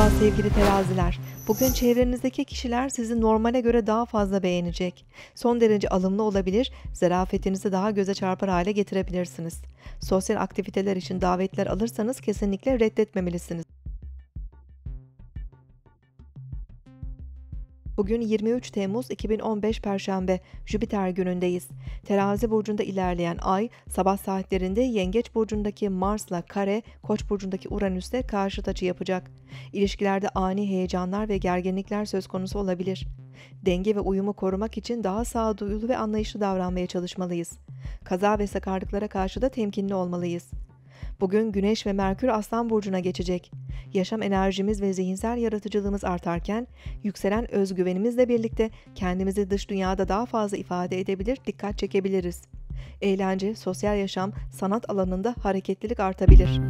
Merhaba sevgili teraziler. Bugün çevrenizdeki kişiler sizi normale göre daha fazla beğenecek. Son derece alımlı olabilir, zarafetinizi daha göze çarpar hale getirebilirsiniz. Sosyal aktiviteler için davetler alırsanız kesinlikle reddetmemelisiniz. Bugün 23 Temmuz 2015 Perşembe, Jüpiter günündeyiz. Terazi burcunda ilerleyen ay, sabah saatlerinde Yengeç burcundaki Mars'la kare, Koç burcundaki Uranüs'le karşıt açı yapacak. İlişkilerde ani heyecanlar ve gerginlikler söz konusu olabilir. Denge ve uyumu korumak için daha sağduyulu ve anlayışlı davranmaya çalışmalıyız. Kaza ve sakarlıklara karşı da temkinli olmalıyız. Bugün Güneş ve Merkür Aslan burcuna geçecek. Yaşam enerjimiz ve zihinsel yaratıcılığımız artarken, yükselen özgüvenimizle birlikte kendimizi dış dünyada daha fazla ifade edebilir, dikkat çekebiliriz. Eğlence, sosyal yaşam, sanat alanında hareketlilik artabilir.